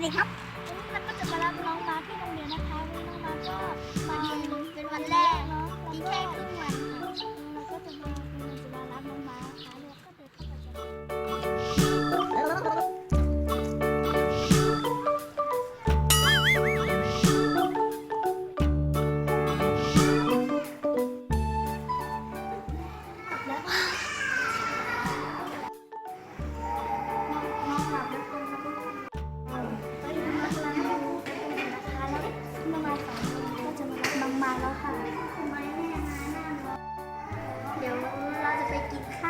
วัสดีครับวันนี้วก็จะมารับน้องมาที่โรงเรียนนะคะวันนี้น้องมาก็มาเป็นวันแรกเนาะมีแค่ครึ่งวัน กินข้าว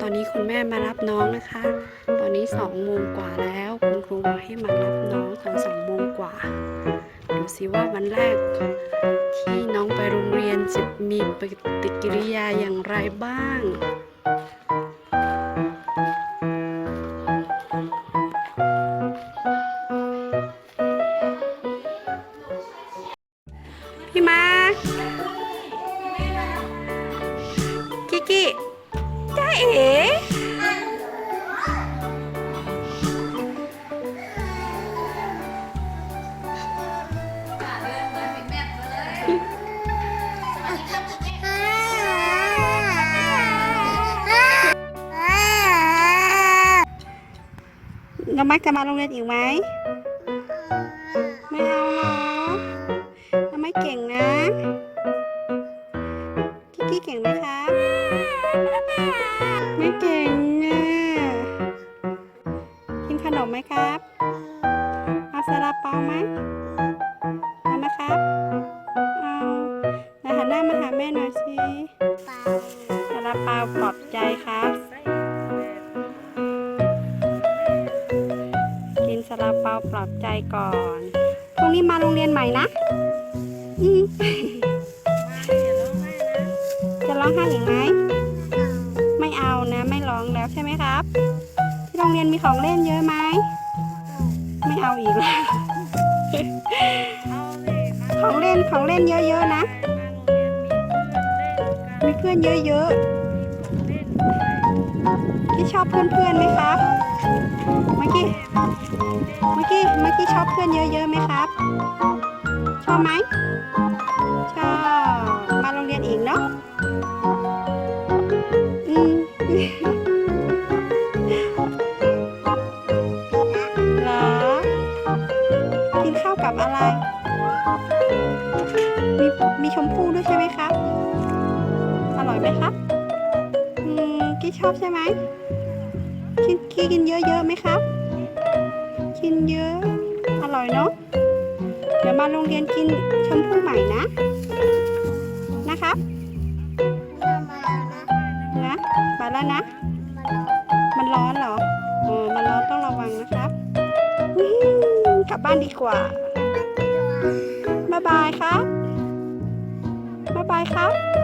ตอนนี้คุณแม่มารับน้องนะคะ ตอนนี้สองโมงกว่าแล้ว คุณครูให้มารับน้องตอนสองโมงกว่า ดูสิว่าวันแรกที่น้องไปโรงเรียนจะมีปฏิกิริยาอย่างไรบ้างพี่มา เอ๋ น้องมักจะมาโรงเรียนอีกไหม ไม่เอาหรอน้องไม่เก่งนะกิกกี้เก่งไหมครับ ไม่เก่งอะกินขนมไหมครับ เอาซาลาเปาไหมเอาไหมครับ เอาแล้วหันหน้ามาหาแม่หน่อยสิซาลาเปาปลอบใจครับ กินซาลาเปาปลอบใจก่อน พรุ่งนี้มาโรงเรียนใหม่นะอืมจะร้องไห้อีกไหมไม่ เรียนมีของเล่นเยอะไหม ไม่เอาอีกแล้ว ของเล่นของเล่นเยอะๆนะ มีเพื่อนเยอะๆที่ชอบเพื่อนๆไหมครับเมื่อกี้เมื่อกี้เมื่อกี้ชอบเพื่อนเยอะๆไหมครับ ชอบไหมชอบ มีมีชมพู่ด้วยใช่ไหมครับอร่อยไหมครับอืมกี้ชอบใช่ไหมกินกี้กินเยอะๆไหมครับกินเยอะ อร่อยเนาะ เดี๋ยวมาโรงเรียนกินชมพู่ใหม่นะ นะครับนะไปแล้วนะ มันร้อนเหรออ๋อมันร้อนต้องระวังนะครับอื้อกลับบ้านดีกว่า บ๊ายบายครับบ๊ายบายครับ